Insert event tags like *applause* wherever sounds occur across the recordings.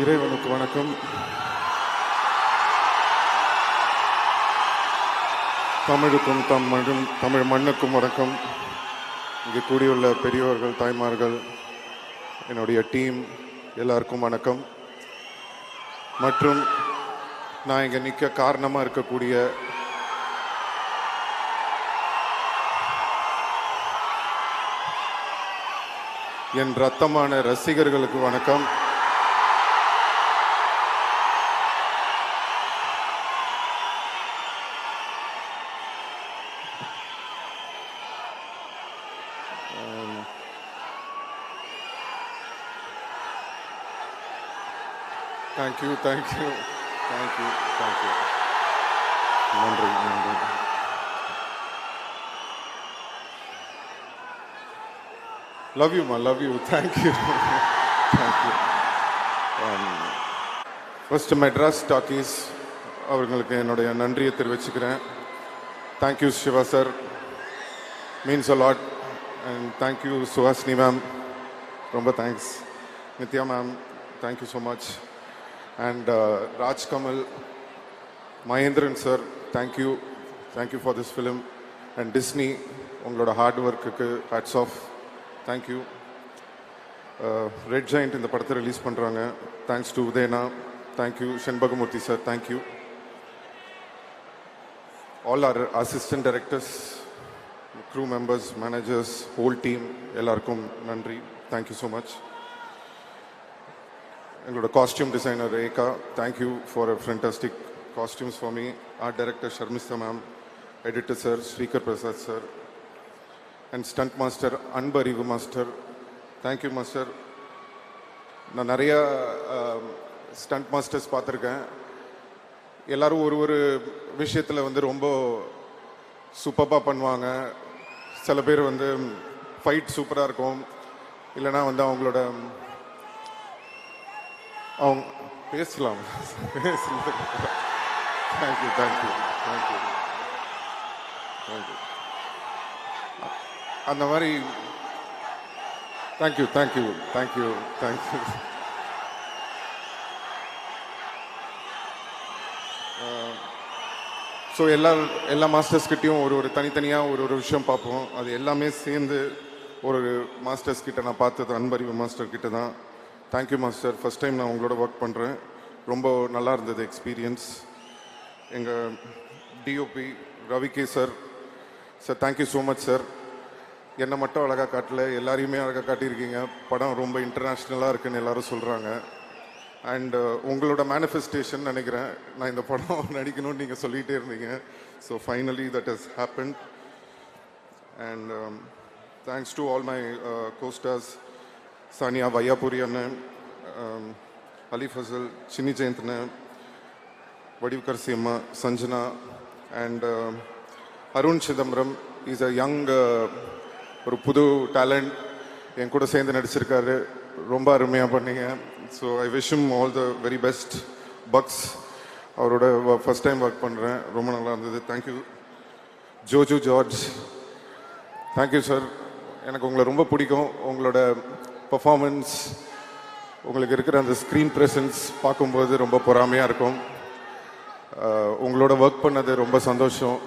இறைவனுக்கு வணக்கம். தமிழுக்கும் தம் மண்ணும் தமிழ் மண்ணுக்கும் வணக்கம். இங்கே கூடியுள்ள பெரியோர்கள் தாய்மார்கள் என்னுடைய டீம் எல்லாருக்கும் வணக்கம். மற்றும் நான் இங்கே நிற்க காரணமாக இருக்கக்கூடிய என் ரத்தமான ரசிகர்களுக்கு வணக்கம். தேங்க்யூ தேங்க்யூ தேங்க்யூ தேங்க்யூ நன்றி நன்றி. லவ் யூ மா love you thank you thank you first Madras talkies அவர்களுக்கு என்னுடைய நன்றியை தெரிவிச்சுக்கிறேன். Thank you Siva sir means a lot and thank you Suhasini ma'am ரொம்ப thanks Nithya ma'am thank you so much and Rajkamal Mahendran sir thank you thank you for this film and Disney உங்களோட heart ஒர்க்குக்கு hats off thank you Red Giant இந்த படத்தை release பண்ணுறாங்க thanks to உதயனா thank you Shenbagamoorthy sir thank you all our assistant directors crew members managers whole team எல்லாருக்கும் நன்றி. Thank you so much எங்களோட costume designer Rekha thank you for a fantastic costumes for me art director Sharmistha ma'am editor sir Sreekar Prasad sir and stunt master Anbariv master thank you master நான் நிறையா stunt um, masters பார்த்துருக்கேன். எல்லாரும் ஒரு ஒரு விஷயத்தில் வந்து ரொம்ப சூப்பராக பண்ணுவாங்க. சில பேர் வந்து ஃபைட் சூப்பராக இருக்கும். இல்லைன்னா வந்து அவங்களோட அவங்க பேசலாம். பேசலாம் தேங்க்யூ தேங்க்யூ தேங்க்யூ தேங்க்யூ அந்த மாதிரி thank you thank you thank you thank you so எல்லா எல்லா மாஸ்டர்ஸ்கிட்டையும் ஒரு ஒரு தனித்தனியாக ஒரு ஒரு விஷயம் பார்ப்போம். அது எல்லாமே சேர்ந்து ஒரு மாஸ்டர்ஸ் கிட்ட நான் பார்த்தது அன்பறிவு மாஸ்டர் கிட்ட தான். தேங்க்யூ மாஸ்டர் ஃபஸ்ட் டைம் நான் உங்களோட ஒர்க் பண்ணுறேன் ரொம்ப நல்லா இருந்தது எக்ஸ்பீரியன்ஸ் எங்கள் DOP Ravi K sir sir thank you so much sir என்னை மட்டும் அழகாக காட்டல எல்லாரையுமே அழகாக காட்டியிருக்கீங்க. படம் ரொம்ப இன்டர்நேஷ்னலாக இருக்குன்னு எல்லாரும் சொல்கிறாங்க அண்டு uh, உங்களோட மேனிஃபெஸ்டேஷன் நினைக்கிறேன். நான் இந்த படம் *laughs* நடிக்கணும்னு நீங்கள் சொல்லிகிட்டே இருந்தீங்க. So finally that is happen and thanks to all my co-stars Saniya Vaiyapuri அண்ணன் அலி ஃபசல் சின்னி ஜெயந்த் அண்ணன் வடிவுக்கர் Sanjana and Arun Chidambaram. Is a young ஒரு புது டேலண்ட் என் கூட சேர்ந்து நடிச்சிருக்காரு. ரொம்ப அருமையாக பண்ணீங்க. So I wish him all the very best Bucks அவரோட ஃபஸ்ட் டைம் ஒர்க் பண்ணுறேன் ரொம்ப நல்லா இருந்தது. Thank you Joju George thank you sir எனக்கு உங்களை ரொம்ப பிடிக்கும். உங்களோட பர்ஃபார்மன்ஸ் உங்களுக்கு இருக்கிற அந்த ஸ்க்ரீன் ப்ரெசன்ஸ் பார்க்கும்போது ரொம்ப பொறாமையாக இருக்கும். உங்களோட ஒர்க் பண்ணது ரொம்ப சந்தோஷம்.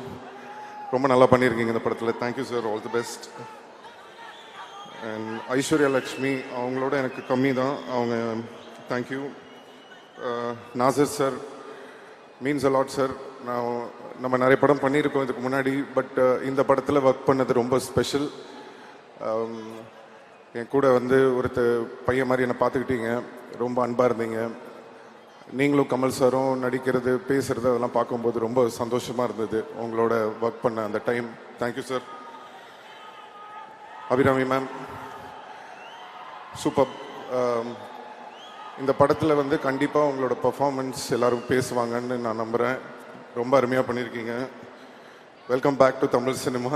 ரொம்ப நல்லா பண்ணியிருக்கீங்க இந்த படத்தில். Thank you sir all the best and Aishwarya Lakshmi அவங்களோட எனக்கு கம்மி தான். அவங்க thank you Nassar sir means a lot sir நான் நம்ம நிறைய படம் பண்ணியிருக்கோம் இதுக்கு முன்னாடி பட் இந்த படத்தில் ஒர்க் பண்ணது ரொம்ப ஸ்பெஷல் என் கூட வந்து ஒருத்த பையன் மாதிரி என்னை பார்த்துக்கிட்டீங்க. ரொம்ப அன்பாக இருந்தீங்க. நீங்களும் கமல் சாரும் நடிக்கிறது பேசுறது அதெல்லாம் பார்க்கும்போது ரொம்ப சந்தோஷமாக இருந்தது. உங்களோட ஒர்க் பண்ண அந்த time thank you sir Abhirami ma'am super um, இந்த படத்தில் வந்து கண்டிப்பாக உங்களோட பர்ஃபார்மன்ஸ் எல்லாரும் பேசுவாங்கன்னு நான் நம்புகிறேன் ரொம்ப அருமையாக பண்ணியிருக்கீங்க. Welcome back to Tamil cinema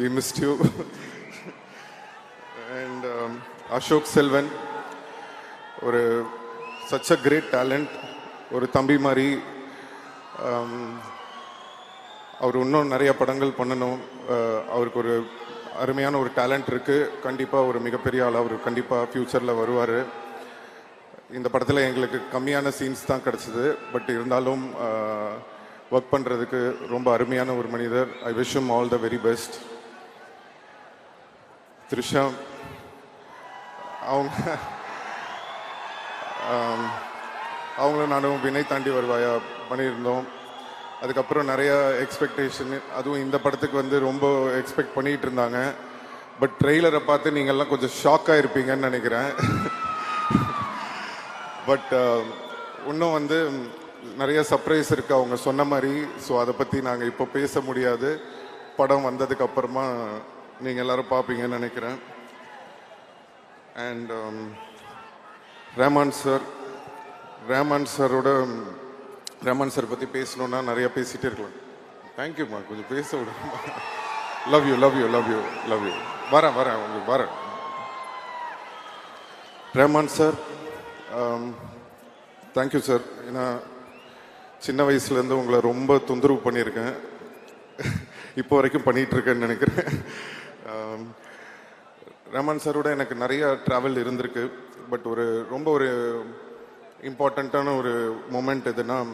we missed you and Ashok Selvan ஒரு சச் அ கிரேட் டேலண்ட் ஒரு தம்பி மாதிரி um, அவர் இன்னும் நிறைய படங்கள் பண்ணணும். அவருக்கு ஒரு அருமையான ஒரு டேலண்ட் இருக்குது கண்டிப்பாக ஒரு மிகப்பெரிய ஆள் அவர் கண்டிப்பாக ஃப்யூச்சரில் வருவார். இந்த படத்தில் எங்களுக்கு கம்மியான சீன்ஸ் தான் கிடச்சிது. பட் இருந்தாலும் ஒர்க் பண்ணுறதுக்கு ரொம்ப அருமையான ஒரு மனிதர். I wish all the very best Trisha அவங்க அவங்களும் நானும் வினை தாண்டி வருவாயா பண்ணியிருந்தோம். அதுக்கப்புறம் நிறையா எக்ஸ்பெக்டேஷன் அதுவும் இந்த படத்துக்கு வந்து ரொம்ப எக்ஸ்பெக்ட் பண்ணிகிட்டு இருந்தாங்க. பட் ட்ரெய்லரை பார்த்து நீங்கள்லாம் கொஞ்சம் ஷாக்காக இருப்பீங்கன்னு நினைக்கிறேன். பட் இன்னும் வந்து நிறைய சர்ப்ரைஸ் இருக்கு அவங்க சொன்ன மாதிரி. ஸோ அதை பற்றி நாங்கள் இப்போ பேச முடியாது. படம் வந்ததுக்கு அப்புறமா நீங்கள் எல்லாரும் பார்ப்பீங்கன்னு நினைக்கிறேன். அண்ட் ரேமான் சார் ரேமான் சாரோட ரேமான் சார் பற்றி பேசணுன்னா நிறைய பேசிகிட்டே இருக்கலாம் தேங்க்யூம்மா கொஞ்சம் பேச விடுமா love you love you love you love you வரேன் வரேன் உங்களுக்கு வரேன் ரேமான் சார் தேங்க்யூ சார் ஏன்னா சின்ன வயசுலேருந்து உங்களை ரொம்ப தொந்தரவு பண்ணியிருக்கேன் இப்போ வரைக்கும் பண்ணிகிட்டு இருக்கேன்னு நினைக்கிறேன் ரமன் சாரோட எனக்கு நிறைய ட்ராவல் இருந்திருக்கு. பட் ஒரு ரொம்ப ஒரு இம்பார்ட்டண்ட்டான ஒரு மூமெண்ட் எதுனா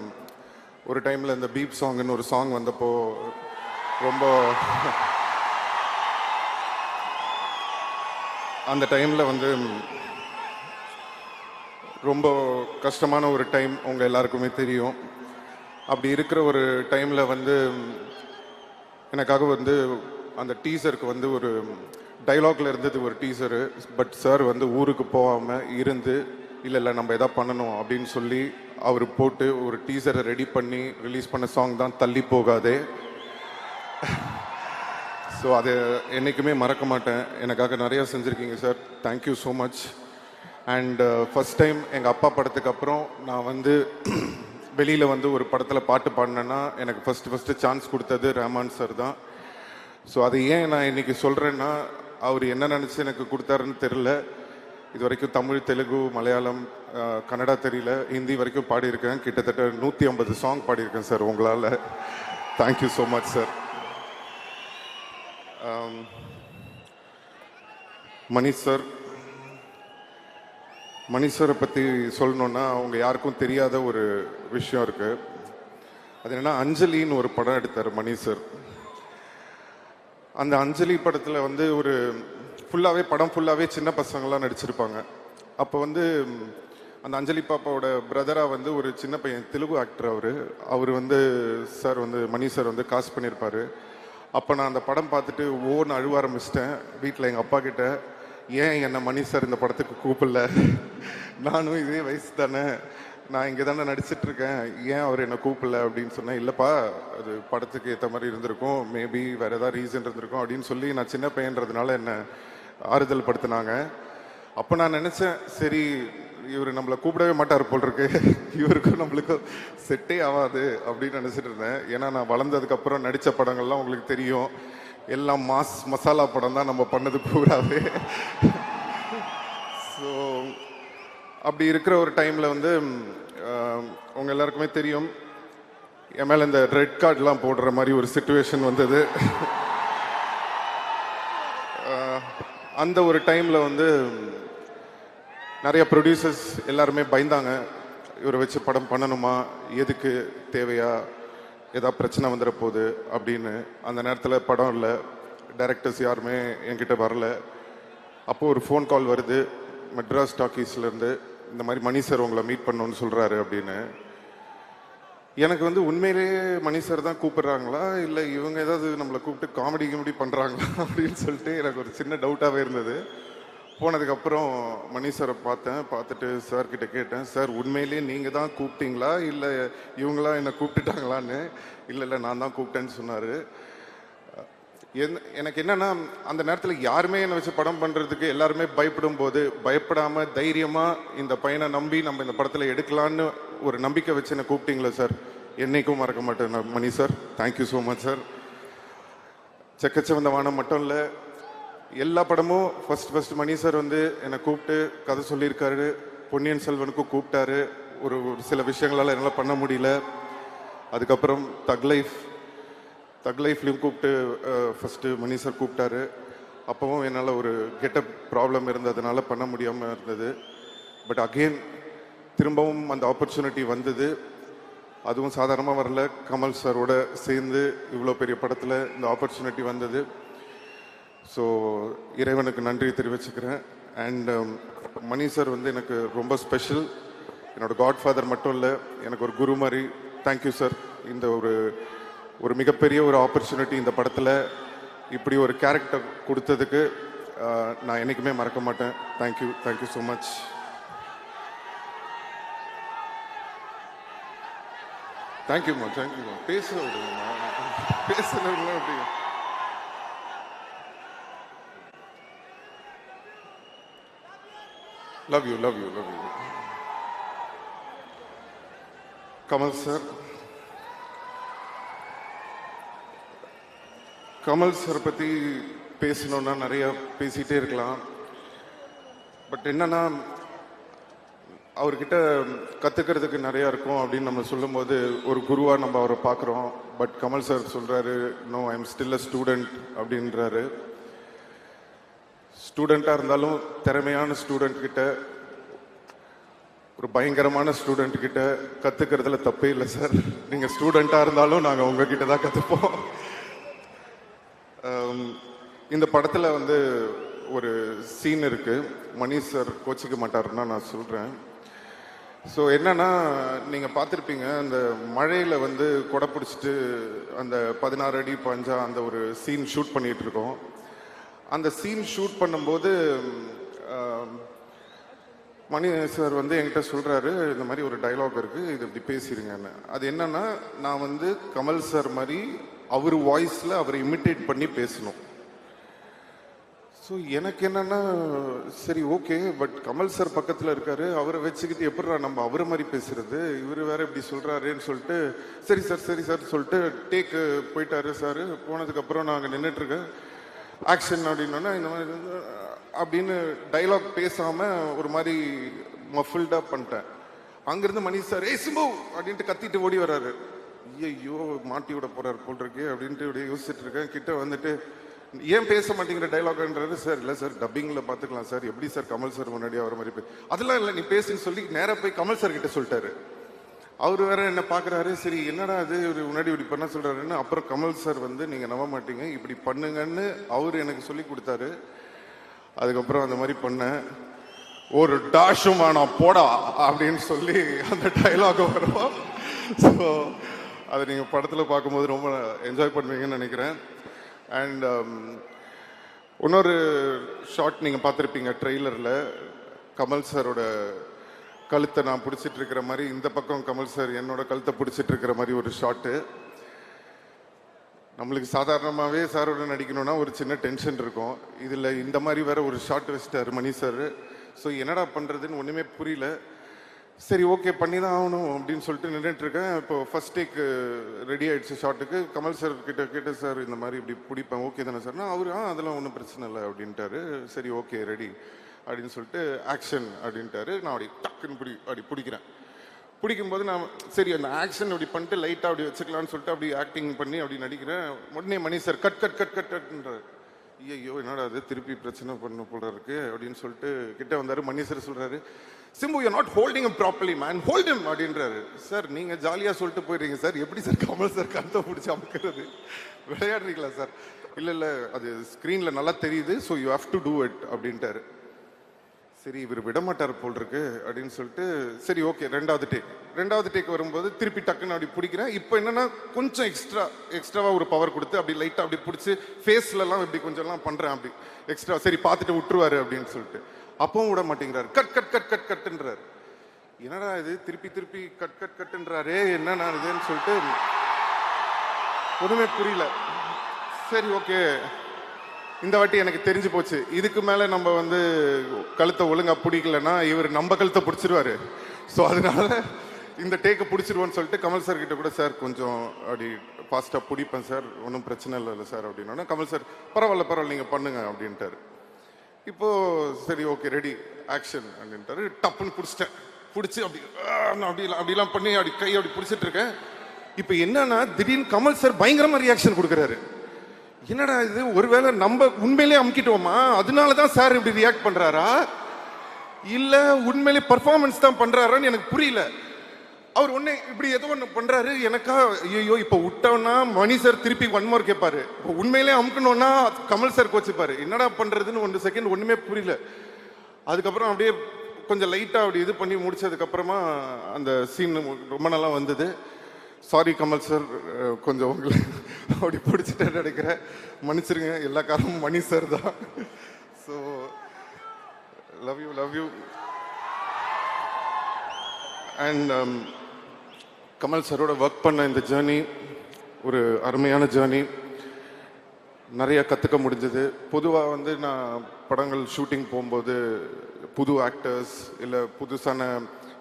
ஒரு டைமில் இந்த பீப் சாங்னு ஒரு சாங் வந்தப்போ ரொம்ப அந்த டைமில் வந்து ரொம்ப கஷ்டமான ஒரு டைம் உங்கள் எல்லாருக்குமே தெரியும். அப்படி இருக்கிற ஒரு டைமில் வந்து எனக்காக வந்து அந்த டீசருக்கு வந்து ஒரு டைலாக்ல இருந்தது ஒரு டீசரு பட் சார் வந்து ஊருக்கு போகாமல் இருந்து இல்லை இல்லை நம்ம எதா பண்ணணும் அப்படின்னு சொல்லி அவர் போட்டு ஒரு டீசரை ரெடி பண்ணி ரிலீஸ் பண்ண சாங் தான் தள்ளி போகாதே. ஸோ அதை என்றைக்குமே மறக்க மாட்டேன். எனக்காக நிறையா செஞ்சுருக்கீங்க sir thank you so much and first time uh, எங்கள் அப்பா படத்துக்கு அப்புறம் நான் வந்து *clears throat* வெளியில் வந்து ஒரு படத்தில் பாட்டு பாடினேன்னா எனக்கு ஃபஸ்ட்டு ஃபஸ்ட்டு சான்ஸ் கொடுத்தது ரஹ்மான் சார் தான். ஸோ அது ஏன் நான் இன்றைக்கி சொல்கிறேன்னா அவர் என்ன நினச்சி எனக்கு கொடுத்தாருன்னு தெரில இது வரைக்கும் தமிழ் தெலுங்கு மலையாளம் கன்னடா தெரியல. ஹிந்தி வரைக்கும் பாடியிருக்கேன். கிட்டத்தட்ட நூற்றி ஐம்பது சாங் பாடியிருக்கேன் சார் உங்களால். Thank you so much sir Manish sir மணிஷரை பற்றி சொல்லணுன்னா அவங்க யாருக்கும் தெரியாத ஒரு விஷயம் இருக்குது அது என்னன்னா அஞ்சலின்னு ஒரு படம் எடுத்தார் மணிஷர் சார் அந்த அஞ்சலி படத்தில் வந்து ஒரு ஃபுல்லாகவே படம் ஃபுல்லாகவே சின்ன பசங்களாம் நடிச்சிருப்பாங்க. அப்போ வந்து அந்த அஞ்சலி பாப்பாவோட பிரதராக வந்து ஒரு சின்ன பையன் தெலுங்கு ஆக்டர் அவர். அவர் வந்து சார் வந்து மணி சார் வந்து காசு பண்ணியிருப்பார் அப்போ நான் அந்த படம் பார்த்துட்டு ஓன்னு அழுவ ஆரம்பிச்சிட்டேன். வீட்டில் எங்கள் அப்பா கிட்ட ஏன் என்னை மணி சார் இந்த படத்துக்கு கூப்பிடல? நானும் இதே வயசு தானே. நான் இங்கே தானே நடிச்சிட்டு இருக்கேன் ஏன் அவர் என்னை கூப்பிடல அப்படின்னு சொன்னேன். இல்லைப்பா அது படத்துக்கு ஏற்ற மாதிரி இருந்திருக்கும். மேபி வேற ஏதாவது ரீசன் இருந்திருக்கும் அப்படின்னு சொல்லி நான் சின்ன பையன்றதுனால என்னை ஆறுதல் படுத்தினாங்க. அப்போ நான் நினச்சேன் சரி இவர் நம்மளை கூப்பிடவே மாட்டார் போல் இருக்கு இவருக்கும் நம்மளுக்கும் செட்டே ஆகாது அப்படின்னு நினச்சிட்டு இருந்தேன். ஏன்னா நான் வளர்ந்ததுக்கப்புறம் நடித்த படங்கள்லாம் உங்களுக்கு தெரியும். எல்லாம் மாஸ் மசாலா படம் தான் நம்ம பண்ணது பூராவே. ஸோ அப்படி இருக்கிற ஒரு டைமில் வந்து உங்கள் உங்க எல்லாருக்குமே தெரியும். என் மேலே இந்த ரெட் கார்டெலாம் போடுற மாதிரி ஒரு சுச்சுவேஷன் வந்தது. அந்த ஒரு டைமில் வந்து நிறைய ப்ரொடியூசர்ஸ் எல்லாருமே பயந்தாங்க. இவரை வச்சு படம் பண்ணணுமா? எதுக்கு? தேவையா? ஏதாவது பிரச்சனை வந்துட போகுது அப்படின்னு. அந்த நேரத்தில் படம் இல்லை. டைரக்டர்ஸ் யாருமே என்கிட்ட வரல. அப்போது ஒரு ஃபோன் கால் வருது. மெட்ராஸ் டாக்கீஸ்லேருந்து இந்த மாதிரி மணி சார் உங்களை மீட் பண்ணணும்னு சொல்கிறாரு அப்படின்னு. எனக்கு வந்து உண்மையிலேயே மணி சார் தான் கூப்பிடுறாங்களா? இல்லை இவங்க ஏதாவது நம்மளை கூப்பிட்டு காமெடி கிமெடி பண்ணுறாங்களா அப்படின்னு சொல்லிட்டு எனக்கு ஒரு சின்ன டவுட்டாகவே இருந்தது. போனதுக்கப்புறம் மணி சாரை பார்த்தேன் பார்த்துட்டு சார்கிட்ட கேட்டேன் சார் உண்மையிலேயே நீங்கள் தான் கூப்பிட்டீங்களா? இல்லை இவங்களாம் என்னை கூப்பிட்டுட்டாங்களான்னு? இல்லை இல்லை நான் தான் கூப்பிட்டேன்னு சொன்னார். என் எனக்கு என்னன்னா அந்த நேரத்தில் யாருமே என்னை வச்சு படம் பண்ணுறதுக்கு எல்லாருமே பயப்படும் போது பயப்படாமல் தைரியமாக இந்த பையனை நம்பி நம்ம இந்த படத்தில் எடுக்கலான்னு ஒரு நம்பிக்கை வச்சு என்னை கூப்பிட்டீங்களே சார். என்னைக்கும் மறக்க மாட்டேன் நான். Mani sir thank you so much sir. செக்கச்சவந்த வானம் மட்டும் இல்லை எல்லா படமும் ஃபஸ்ட் ஃபஸ்ட் மணி சார் வந்து என்னை கூப்பிட்டு கதை சொல்லியிருக்காரு. பொன்னியின் செல்வனுக்கும் கூப்பிட்டாரு. ஒரு ஒரு சில விஷயங்களால் என்னால் பண்ண முடியல. அதுக்கப்புறம் தக் லைஃப் தக் லைஃப்லையும் கூப்பிட்டு ஃபஸ்ட்டு மணி சார் கூப்பிட்டாரு. அப்போவும் என்னால் ஒரு கெட்டப் ப்ராப்ளம் இருந்ததுனால பண்ண முடியாமல் இருந்தது. பட் அகெயின் திரும்பவும் அந்த ஆப்பர்ச்சுனிட்டி வந்தது. அதுவும் சாதாரணமாக வரல. கமல் சாரோட சேர்ந்து இவ்வளோ பெரிய படத்தில் இந்த ஆப்பர்ச்சுனிட்டி வந்தது. ஸோ இறைவனுக்கு நன்றி தெரிவிச்சுக்கிறேன். அண்ட் um, மணி சார் வந்து எனக்கு ரொம்ப ஸ்பெஷல் என்னோட காட்ஃபாதர் மட்டும் இல்லை எனக்கு ஒரு குரு மாதிரி. தேங்க்யூ சார் இந்த ஒரு ஒரு மிகப்பெரிய ஒரு ஆப்பர்ச்சுனிட்டி இந்த படத்தில் இப்படி ஒரு கேரக்டர் கொடுத்ததுக்கு நான் என்றைக்குமே மறக்க மாட்டேன். தேங்க்யூ தேங்க்யூ ஸோ மச் தேங்க்யூம்மா தேங்க்யூம்மா பேச விடுங்கம்மா பேசுனதுல அப்படி love you love you love you Kamal sir Kamal sir பற்றி பேசணுன்னா நிறைய பேசிகிட்டே இருக்கலாம். பட் என்னன்னா அவர்கிட்ட கற்றுக்கிறதுக்கு நிறையா இருக்கும் அப்படின்னு நம்ம சொல்லும்போது ஒரு குருவாக நம்ம அவரை பார்க்குறோம். பட் கமல் சார் சொல்கிறாரு no I am still a student அப்படின்றாரு. ஸ்டூடெண்ட்டாக இருந்தாலும் திறமையான ஸ்டூடெண்ட் கிட்ட ஒரு பயங்கரமான ஸ்டூடெண்ட் கிட்ட கற்றுக்கிறதுல தப்பே இல்லை சார். நீங்கள் ஸ்டூடெண்ட்டாக இருந்தாலும் நாங்கள் உங்ககிட்ட தான் கற்றுப்போம் இந்த படத்தில் வந்து ஒரு சீன் இருக்குது மணி சார் கோச்சிக்க மாட்டாருன்னா நான் சொல்கிறேன் ஸோ என்னன்னா நீங்கள் பார்த்துருப்பீங்க அந்த மழையில் வந்து கொடை பிடிச்சிட்டு அந்த பதினாறு அடி பஞ்சா அந்த ஒரு சீன் ஷூட் பண்ணிகிட்டு இருக்கோம் அந்த சீன் ஷூட் பண்ணும்போது மணி சார் வந்து என்கிட்ட சொல்கிறாரு இந்த மாதிரி ஒரு டைலாக் இருக்குது இது இப்படி பேசிடுங்கன்னு அது என்னன்னா நான் வந்து கமல் சார் மாதிரி அவர் வாய்ஸில் அவரை இமிட்டேட் பண்ணி பேசணும். ஸோ எனக்கு என்னென்னா சரி ஓகே பட் கமல் சார் பக்கத்தில் இருக்கார் அவரை வச்சுக்கிட்டு எப்படிடா நம்ம அவரை மாதிரி பேசுறது? இவர் வேற இப்படி சொல்கிறாருன்னு சொல்லிட்டு சரி சார் சரி சார் சொல்லிட்டு டேக்கு போயிட்டாரு சார் போனதுக்கப்புறம் நாங்கள் நின்றுட்டுருக்கேன் ஆக்ஷன் அப்படின்னோன்னா இந்த மாதிரி அப்படின்னு டைலாக் பேசாமல் ஒரு மாதிரி மஃபில்டாக பண்ணிட்டேன். அங்கேருந்து மணி சார் ஏ சிம்பு! அப்படின்ட்டு கத்திட்டு ஓடி வர்றாரு. ஐயோ மாட்டி விட போறாரு போல் இருக்கு அப்படின்ட்டு இப்படியே யோசிச்சுட்டு இருக்கேன். கிட்ட வந்துட்டு ஏன் பேச மாட்டேங்கிற டைலாக்ன்றது சார் இல்லை சார் டப்பிங்கில் பார்த்துக்கலாம் சார். எப்படி சார் கமல் சார் முன்னாடி அவர் மாதிரி அதெல்லாம் இல்லை நீ பேசுன்னு சொல்லி நேராக போய் கமல் சார் கிட்ட சொல்லிட்டாரு. அவர் வேற என்ன பார்க்குறாரு சரி என்னடா அது இவர் முன்னாடி இப்படி பண்ண சொல்கிறாருன்னு அப்புறம் கமல் சார் வந்து நீங்கள் நம்ப மாட்டீங்க. இப்படி பண்ணுங்கன்னு அவர் எனக்கு சொல்லி கொடுத்தாரு. அதுக்கப்புறம் அந்த மாதிரி பண்ணேன். ஒரு டாஷும் வேணாம் போடா அப்படின்னு சொல்லி அந்த டைலாக் வரும். ஸோ அதை நீங்கள் படத்தில் பார்க்கும்போது ரொம்ப என்ஜாய் பண்ணுவீங்கன்னு நினைக்கிறேன். அண்ட் um, இன்னொரு ஷார்ட் நீங்கள் பார்த்துருப்பீங்க ட்ரெய்லரில் கமல் சாரோட கழுத்தை நான் பிடிச்சிட்டு இருக்கிற மாதிரி இந்த பக்கம் கமல் சார் என்னோட கழுத்தை பிடிச்சிட்டு இருக்கிற மாதிரி ஒரு ஷாட்டு நம்மளுக்கு சாதாரணமாகவே சாரோட நடிக்கணும்னா ஒரு சின்ன டென்ஷன் இருக்கும். இதில் இந்த மாதிரி வேற ஒரு ஷார்ட் வச்சிட்டார் மணி சார். ஸோ என்னடா பண்ணுறதுன்னு ஒன்றுமே புரியல. சரி ஓகே பண்ணி தான் ஆகணும் அப்படின்னு சொல்லிட்டு நின்றுட்டு இருக்கேன் இப்போ ஃபர்ஸ்ட் டேக் ரெடி ஆயிடுச்சு ஷார்ட்டுக்கு கமல் சார் கிட்ட கேட்ட சார் இந்த மாதிரி இப்படி பிடிப்பேன் ஓகே தானே சார்னா அவர் ஆ அதெல்லாம் ஒன்றும் பிரச்சனை இல்லை அப்படின்ட்டாரு. சரி ஓகே ரெடி அப்படின்னு சொல்லிட்டு ஆக்ஷன் அப்படின்ட்டாரு. நான் அப்படி டக்குன்னு பிடி அப்படி பிடிக்கிறேன். பிடிக்கும்போது நான் சரி அந்த ஆக்ஷன் அப்படி பண்ணிட்டு லைட்டாக அப்படி வச்சுக்கலாம்னு சொல்லிட்டு அப்படி ஆக்டிங் பண்ணி அப்படி நடிக்கிறேன். உடனே Mani sir cut cut cut cut கட்ன்றார் ஐயோ என்னடா அது திருப்பி பிரச்சனை பண்ண போல இருக்கு அப்படின்னு சொல்லிட்டு கிட்ட வந்தார். மணி சார் சொல்கிறாரு Simbu you not holding properly man holding அப்படின்றாரு. சார் நீங்கள் ஜாலியாக சொல்லிட்டு போயிடுறீங்க சார் எப்படி சார் கமல் சார் கருத்தை பிடிச்சி அமைக்கிறது? விளையாடுறீங்களா சார் இல்லை இல்லை அது ஸ்க்ரீனில் நல்லா தெரியுது so you have to do it அப்படின்ட்டாரு. சரி இவர் விட மாட்டார் போல் இருக்கு அப்படின்னு சொல்லிட்டு சரி ஓகே ரெண்டாவது டேக் ரெண்டாவது டேக் வரும்போது திருப்பி டக்குன்னு அப்படி பிடிக்கிறேன். இப்போ என்னன்னா கொஞ்சம் எக்ஸ்ட்ரா எக்ஸ்ட்ராவாக ஒரு பவர் கொடுத்து அப்படி லைட்டாக அப்படி பிடிச்சி ஃபேஸ்லலாம் இப்படி கொஞ்சம்லாம் பண்ணுறேன் அப்படி. எக்ஸ்ட்ரா சரி பார்த்துட்டு விட்டுருவாரு அப்படின்னு சொல்லிட்டு. அப்பவும் விட மாட்டேங்கிறாரு. கட் கட் கட் கட் கட்டுன்றாரு என்னடா இது? திருப்பி திருப்பி கட் கட் கட்டுன்றாரே என்னண்ணா இதுன்னு சொல்லிட்டு ஒன்றுமே புரியல. சரி ஓகே. இந்த வாட்டி எனக்கு தெரிஞ்சு போச்சு. இதுக்கு மேலே நம்ம வந்து கழுத்தை ஒழுங்காக பிடிக்கலன்னா இவர் நம்ம கழுத்தை பிடிச்சிருவாரு. ஸோ அதனால இந்த டேக்கை பிடிச்சிருவோன்னு சொல்லிட்டு கமல் சார் கிட்ட கூட சார் கொஞ்சம் அப்படி ஃபாஸ்ட்டாக பிடிப்பேன் சார் ஒன்றும் பிரச்சனை இல்லை சார் அப்படின்னா கமல் சார் பரவாயில்ல பரவாயில்ல நீங்கள் பண்ணுங்க அப்படின்ட்டாரு. இப்போ சரி ஓகே ரெடி ஆக்ஷன் அப்படின்ட்டாரு. டப்புன்னு பிடிச்சிட்டேன். பிடிச்சி அப்படி நான் அப்படி அப்படிலாம் பண்ணி அப்படி கை அப்படி பிடிச்சிட்டு இருக்கேன். இப்போ என்னன்னா திடீர்னு கமல் சார் பயங்கரமாக ரியாக்ஷன் கொடுக்குறாரு. என்னடா இது? ஒருவேளை நம்ம உண்மையிலே அமுக்கிட்டோமா? அதனால தான் சார் இப்படி ரியாக்ட் பண்ணுறாரா இல்லை உண்மையிலே பர்ஃபார்மன்ஸ் தான் பண்ணுறாரான்னு எனக்கு புரியல. அவர் ஒன்று இப்படி ஏதோ ஒன்று பண்ணுறாரு எனக்கா ஐயோ இப்போ விட்டோம்னா மணி சார் திருப்பி ஒன் மார்க் கேட்பாரு இப்போ உண்மையிலே அமுக்கணும்னா கமல் சார் கோச்சிப்பாரு. என்னடா பண்ணுறதுன்னு ஒன்று செகண்ட் ஒன்றுமே புரியல. அதுக்கப்புறம் அப்படியே கொஞ்சம் லைட்டாக அப்படி இது பண்ணி முடிச்சதுக்கப்புறமா அந்த சீன் ரொம்ப நல்லா வந்தது. சாரி கமல் சார் கொஞ்சம் உங்களை அப்படி பிடிச்சிட்டு நினைக்கிறேன். மன்னிச்சிருங்க எல்லா காரணமும் மணி சார் தான். So love you love you and Kamal சாரோட ஒர்க் பண்ண இந்த ஜேர்னி ஒரு அருமையான ஜேர்னி நிறைய கற்றுக்க முடிஞ்சது. பொதுவாக வந்து நான் படங்கள் ஷூட்டிங் போகும்போது புது ஆக்டர்ஸ் இல்லை புதுசான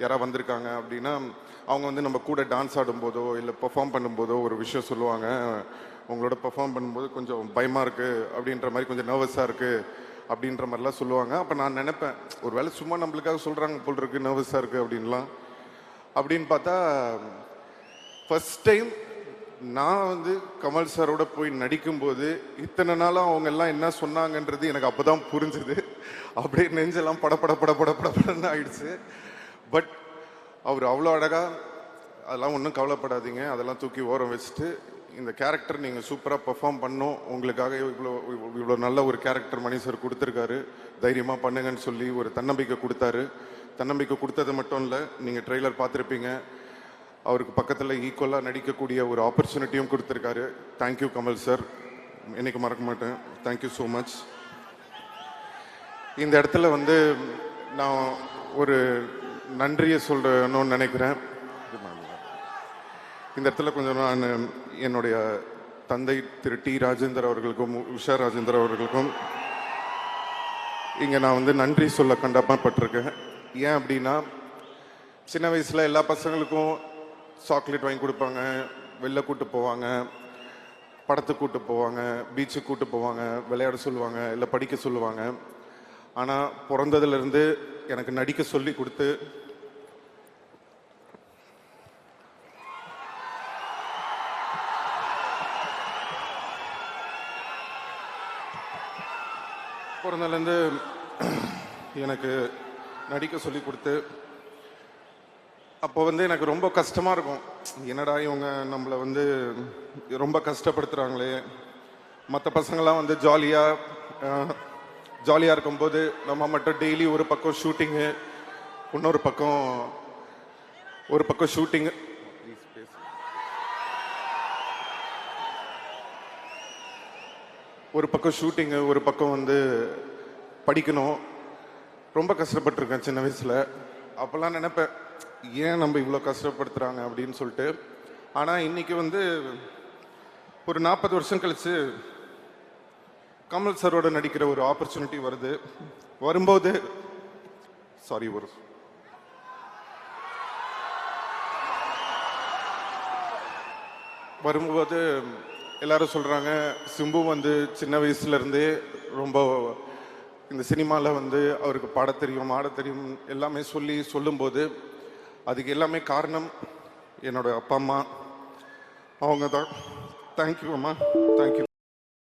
யாராவது வந்திருக்காங்க அப்படின்னா அவங்க வந்து நம்ம கூட டான்ஸ் ஆடும்போதோ இல்லை பெர்ஃபார்ம் பண்ணும்போதோ ஒரு விஷயம் சொல்லுவாங்க. உங்களோட பெர்ஃபார்ம் பண்ணும்போது கொஞ்சம் பயமாக இருக்குது அப்படின்ற மாதிரி கொஞ்சம் நர்வஸாக இருக்குது அப்படின்ற மாதிரிலாம் சொல்லுவாங்க. அப்போ நான் நினைப்பேன் ஒரு வேளை சும்மா நம்மளுக்காக சொல்கிறாங்க போல் இருக்குது நர்வஸாக இருக்குது அப்படின்லாம் அப்படின்னு பார்த்தா ஃபஸ்ட் டைம் நான் வந்து கமல் சாரோட போய் நடிக்கும்போது இத்தனை நாளும் அவங்க எல்லாம் என்ன சொன்னாங்கன்றது எனக்கு அப்போ தான் புரிஞ்சுது. அப்படியே நெஞ்செல்லாம் படப்பட பட பட படப்படன்னு ஆயிடுச்சு. பட் அவர் அவ்வளோ அழகாக அதெல்லாம் ஒன்றும் கவலைப்படாதீங்க. அதெல்லாம் தூக்கி ஓரம் வச்சுட்டு இந்த கேரக்டர் நீங்கள் சூப்பராக பெர்ஃபார்ம் பண்ணோம். உங்களுக்காக இவ்வளோ இவ்வளோ நல்ல ஒரு கேரக்டர் மணி சார் கொடுத்துருக்காரு. தைரியமாக பண்ணுங்கன்னு சொல்லி ஒரு தன்னம்பிக்கை கொடுத்தாரு. தன்னம்பிக்கை கொடுத்தது மட்டும் இல்லை நீங்கள் ட்ரெய்லர் பார்த்துருப்பீங்க. அவருக்கு பக்கத்தில் ஈக்குவலாக நடிக்கக்கூடிய ஒரு ஆப்பர்ச்சுனிட்டியும் கொடுத்துருக்காரு. தேங்க்யூ கமல் சார் என்னைக்கு மறக்க மாட்டேன். தேங்க்யூ ஸோ மச் இந்த இடத்துல வந்து நான் ஒரு நன்றியை சொல்லணும்னு நினைக்கிறேன். இந்த இடத்துல கொஞ்சம் நான் என்னுடைய தந்தை திரு டி ராஜேந்தர் அவர்களுக்கும் உஷா ராஜேந்தர் அவர்களுக்கும் இங்கே நான் வந்து நன்றி சொல்ல கண்டப்பட்டிருக்கேன். ஏன் அப்படின்னா சின்ன வயசில் எல்லா பசங்களுக்கும் சாக்லேட் வாங்கி கொடுப்பாங்க வெளில கூட்டு போவாங்க படத்துக்கு கூட்டு போவாங்க பீச்சுக்கு கூட்டு போவாங்க விளையாட சொல்லுவாங்க இல்லை படிக்க சொல்லுவாங்க. ஆனால் பிறந்ததுலேருந்து எனக்கு நடிக்க சொல்லி கொடுத்து பிறந்ததுலேருந்து எனக்கு நடிக்க சொல்லி கொடுத்து அப்போ வந்து எனக்கு ரொம்ப கஷ்டமாக இருக்கும். என்னடா இவங்க நம்மளை வந்து ரொம்ப கஷ்டப்படுத்துகிறாங்களே மற்ற பசங்களாம் வந்து ஜாலியாக ஜாலியாக இருக்கும்போது நம்ம மட்டும் டெய்லி ஒரு பக்கம் ஷூட்டிங்கு இன்னொரு பக்கம் ஒரு பக்கம் ஷூட்டிங்கு ஒரு பக்கம் ஷூட்டிங்கு ஒரு பக்கம் வந்து படிக்கணும். ரொம்ப கஷ்டப்பட்டிருக்கேன் சின்ன வயசில். அப்போல்லாம் நினைப்பேன் ஏன் நம்ம இவ்வளோ கஷ்டப்படுத்துகிறாங்க அப்படின்னு சொல்லிட்டு. ஆனால் இன்றைக்கி வந்து ஒரு நாற்பது வருஷம் கழித்து கமல் சரோட நடிக்கிற ஒரு ஆப்பர்ச்சுனிட்டி வருது. வரும்போது சாரி ஒரு வரும்போது எல்லாரும் சொல்கிறாங்க சிம்பு வந்து சின்ன வயசுலேருந்தே ரொம்ப இந்த சினிமாவில் வந்து அவருக்கு பாடத் தெரியும் ஆடத் தெரியும் எல்லாமே சொல்லி சொல்லும்போது அதுக்கு எல்லாமே காரணம் என்னோட அப்பா அம்மா. அவங்க தான் தேங்க்யூ அம்மா. தேங்க்யூ